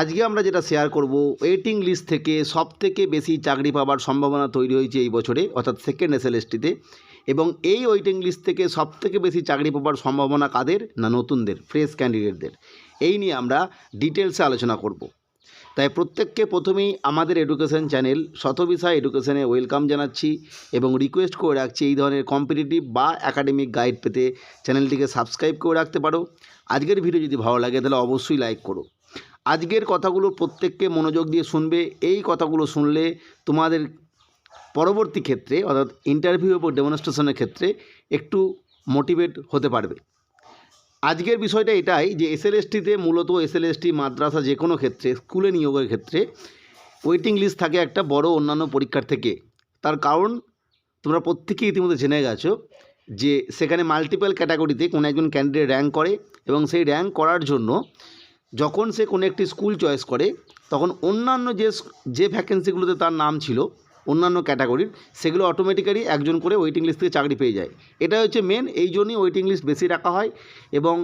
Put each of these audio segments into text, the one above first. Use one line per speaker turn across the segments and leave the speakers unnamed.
আজকে আমরা যেটা শেয়ার করব ওয়েটিং লিস্ট থেকে সব থেকে বেশি চাকরি পাওয়ার সম্ভাবনা তৈরি হয়েছে এই বছরে, অর্থাৎ সেকেন্ড এসএলএসটিতে এবং এই ওয়েটিং লিস্ট থেকে সব থেকে বেশি চাকরি পাওয়ার সম্ভাবনা কাদের? না নতুনদের ফ্রেশ ক্যান্ডিডেটদের এই নিয়ে আমরা ডিটেলসে আলোচনা করব। তাই প্রত্যেককে প্রথমেই আমাদের এডুকেশন চ্যানেল শতবিষয় এডুকেশনে ওয়েলকাম জানাচ্ছি এবং রিকোয়েস্ট করে রাখছি এই ধরনের কম্পিটিটিভ বা একাডেমিক গাইড পেতে। চ্যানেলটিকে সাবস্ক্রাইব করে রাখতে পারো। আজকের ভিডিও যদি ভালো লাগে, তাহলে অবশ্যই লাইক করো। আজকের কথাগুলো প্রত্যেককে মনোযোগ দিয়ে শুনবে। এই কথাগুলো শুনলে তোমাদের পরবর্তী ক্ষেত্রে, অর্থাৎ ইন্টারভিউ এবং ডেমনস্ট্রেশনের ক্ষেত্রে একটু মোটিভেট হতে পারবে। আজকের বিষয়টা এটাই যে এসএলএসটিতে মূলত এসএলএসটি মাদ্রাসা যে কোনো ক্ষেত্রে স্কুলে নিয়োগের ক্ষেত্রে ওয়েটিং লিস্ট থাকে একটা বড় অন্যান্য পরীক্ষার থেকে। তার কারণ, তোমরা প্রত্যেকেই ইতিমধ্যে জেনে গেছো যে সেখানে মাল্টিপল ক্যাটাগরিতে কোনো একজন ক্যান্ডিডেট র্যাঙ্ক করে এবং সেই র্যাঙ্ক করার জন্য যখন সে কোনো একটি স্কুল চয়েস করে, তখন অন্যান্য যে যে ভ্যাকেন্সিগুলোতে তার নাম ছিল, অন্যান্য ক্যাটাগরির সেগুলো অটোমেটিক্যালি একজন করে ওয়েটিং লিস্ট থেকে চাকরি পেয়ে যায়। এটা হচ্ছে মেন এই জন্যই ওয়েটিং লিস্ট বেশি রাখা হয় এবং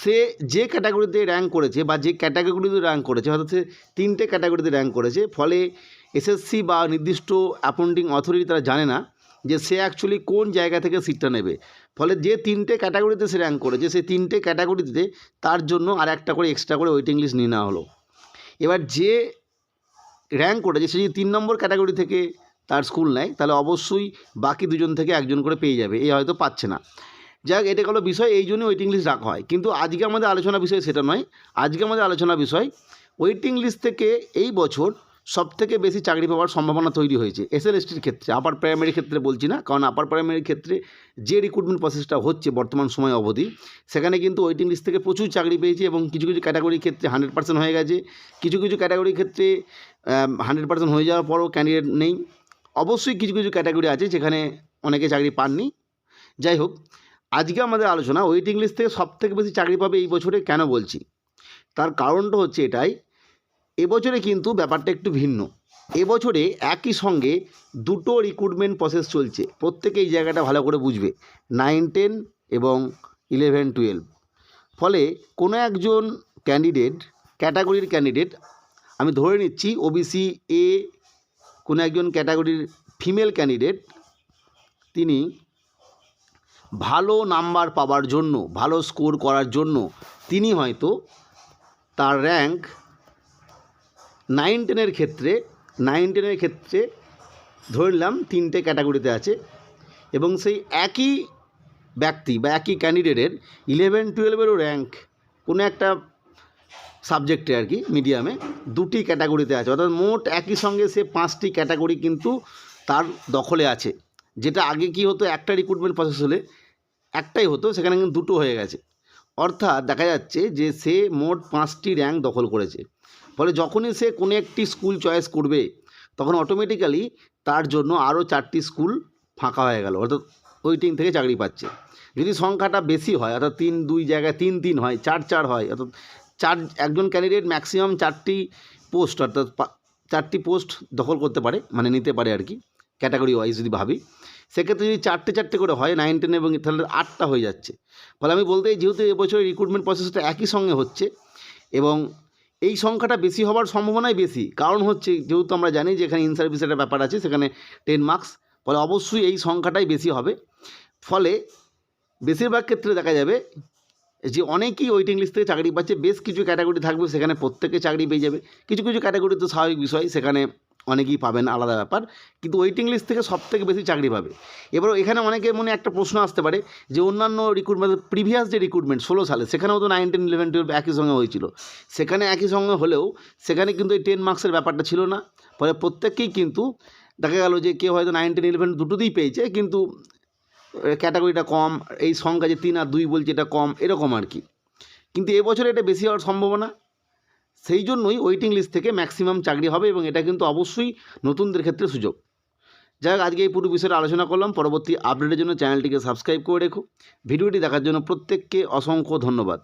সে যে ক্যাটাগরিতে র্যাঙ্ক করেছে বা যে ক্যাটাগরিতে র্যাঙ্ক করেছে হয়তো সে তিনটে ক্যাটাগরিতে র্যাঙ্ক করেছে, ফলে এসএসসি বা নির্দিষ্ট অ্যাপয়েন্টিং অথরিটি তারা জানে না যে সে অ্যাকচুয়ালি কোন জায়গা থেকে সিটটা নেবে। ফলে যে তিনটে ক্যাটাগরিতে সে র্যাঙ্ক করেছে, সেই তিনটে ক্যাটাগরিতে তার জন্য আর একটা করে এক্সট্রা করে ওয়েটিং লিস্ট নিয়ে নেওয়া হলো। এবার যে র্যাঙ্ক করেছে, সে যদি তিন নম্বর ক্যাটাগরি থেকে তার স্কুল নেয়, তাহলে অবশ্যই বাকি দুজন থেকে একজন করে পেয়ে যাবে এই হয়তো পাচ্ছে না। যাক, এটা হলো বিষয়, এই জন্যই ওয়েটিং লিস্ট রাখা হয়। কিন্তু আজকে আমাদের আলোচনা বিষয় সেটা নয়, আজকে আমাদের আলোচনা বিষয় ওয়েটিং লিস্ট থেকে এই বছর সব থেকে বেশি চাকরি পাওয়ার সম্ভাবনা তৈরি হয়েছে এসএলএসটির ক্ষেত্রে আপার প্রাইমারি ক্ষেত্রে বলছি না, কারণ আপার প্রাইমারির ক্ষেত্রে যে রিক্রুটমেন্ট প্রসেসটা হচ্ছে বর্তমান সময় অবধি, সেখানে কিন্তু ওয়েটিং লিস্ট থেকে প্রচুর চাকরি পেয়েছে এবং কিছু কিছু ক্যাটাগরির ক্ষেত্রে হান্ড্রেড পার্সেন্ট হয়ে গেছে। কিছু কিছু ক্যাটাগরির ক্ষেত্রে হান্ড্রেড পার্সেন্ট হয়ে যাওয়ার পরও ক্যান্ডিডেট নেই। অবশ্যই কিছু কিছু ক্যাটাগরি আছে যেখানে অনেকে চাকরি পাননি। যাই হোক, আজকে আমাদের আলোচনা ওয়েটিং লিস্ট থেকে সব থেকে বেশি চাকরি পাবে এই বছরে কেন বলছি? তার কারণটা হচ্ছে এটাই এবছরে কিন্তু ব্যাপারটা একটু ভিন্ন। এবছরে একই সঙ্গে দুটো রিক্রুটমেন্ট প্রসেস চলছে। প্রত্যেকে এই জায়গাটা ভালো করে বুঝবে। নাইন টেন এবং ইলেভেন টুয়েলভ ফলে কোনো একজন ক্যান্ডিডেট ক্যাটাগরির ক্যান্ডিডেট আমি ধরে নিচ্ছি ওবিসি এ কোনো একজন ক্যাটাগরির ফিমেল ক্যান্ডিডেট তিনি ভালো নাম্বার পাওয়ার জন্য, ভালো স্কোর করার জন্য, তিনি হয়তো তার র্যাঙ্ক নাইন টেনের ক্ষেত্রে নাইন টেনের ক্ষেত্রে ধরে নিলাম তিনটে ক্যাটাগরিতে আছে এবং সেই একই ব্যক্তি বা একই ক্যান্ডিডেটের ইলেভেন টুয়েলভেরও র্যাঙ্ক কোনো একটা সাবজেক্টে আর কি মিডিয়ামে দুটি ক্যাটাগরিতে আছে। অর্থাৎ মোট একই সঙ্গে সে পাঁচটি ক্যাটাগরি কিন্তু তার দখলে আছে। যেটা আগে কি হতো, একটা রিক্রুটমেন্ট প্রসেস হলে একটাই হতো, সেখানে কিন্তু দুটো হয়ে গেছে। অর্থাৎ দেখা যাচ্ছে যে সে মোট পাঁচটি র্যাঙ্ক দখল করেছে। ফলে যখনই সে কোনো একটি স্কুল চয়েস করবে, তখন অটোমেটিক্যালি তার জন্য আরও চারটি স্কুল ফাঁকা হয়ে গেল। অর্থাৎ ওয়েটিং থেকে চাকরি পাচ্ছে। যদি সংখ্যাটা বেশি হয়, অর্থাৎ তিন, দুই জায়গায় তিন তিন হয়, চার চার হয়, অর্থাৎ চার, একজন ক্যান্ডিডেট ম্যাক্সিমাম চারটি পোস্ট অর্থাৎ চারটি পোস্ট দখল করতে পারে মানে নিতে পারে আর কি ক্যাটাগরি ওয়াইজ যদি ভাবি। সেক্ষেত্রে যদি চারটে চারটে করে হয় নাইন টেন এবং তাহলে আটটা হয়ে যাচ্ছে। ফলে আমি বলতে যেহেতু এবছর রিক্রুটমেন্ট প্রসেসটা একই সঙ্গে হচ্ছে এবং এই সংখ্যাটা বেশি হওয়ার সম্ভাবনাই বেশি। কারণ হচ্ছে, যেহেতু আমরা জানি যে এখানে ইন একটা ব্যাপার আছে, সেখানে টেন মার্কস ফলে অবশ্যই এই সংখ্যাটাই বেশি হবে। ফলে বেশিরভাগ ক্ষেত্রে দেখা যাবে যে অনেকেই ওয়েটিং লিস্ট থেকে চাকরি পাচ্ছে, বেশ কিছু ক্যাটাগরি থাকবে, সেখানে প্রত্যেকে চাকরি পেয়ে যাবে। কিছু কিছু ক্যাটাগরি তো স্বাভাবিক বিষয়, সেখানে অনেকেই পাবেন, আলাদা ব্যাপার। কিন্তু ওয়েটিং লিস্ট থেকে সব থেকে বেশি চাকরি পাবে। এবার এখানে অনেকে মনে একটা প্রশ্ন আসতে পারে যে, অন্যান্য রিক্রুটমেন্ট প্রিভিয়াস যে রিক্রুটমেন্ট ষোলো সালে, সেখানেও তো নাইন টেন ইলেভেন টুয়েলভ একই সঙ্গে হয়েছিল। সেখানে একই সঙ্গে হলেও, সেখানে কিন্তু এই টেন মার্কসের ব্যাপারটা ছিল না। ফলে প্রত্যেককেই কিন্তু দেখা গেল যে, কেউ হয়তো নাইন টেন ইলেভেন দুটোতেই পেয়েছে, কিন্তু ক্যাটাগরিটা কম, এই সংখ্যা যে তিন আর দুই বলছে এটা কম, এরকম আর কি। কিন্তু এবছরে এটা বেশি হওয়ার সম্ভাবনা। সেই জন্যই ওয়েটিং লিস্ট থেকে ম্যাক্সিমাম চাকরি হবে এবং এটা কিন্তু অবশ্যই নতুনদের ক্ষেত্রে সুযোগ। যাই হোক, আজকে এই পুরো বিষয়ে আলোচনা করলাম। পরবর্তী আপডেটের জন্য চ্যানেলটিকে সাবস্ক্রাইব করে রেখো। ভিডিওটি দেখার জন্য প্রত্যেককে অসংখ্য ধন্যবাদ।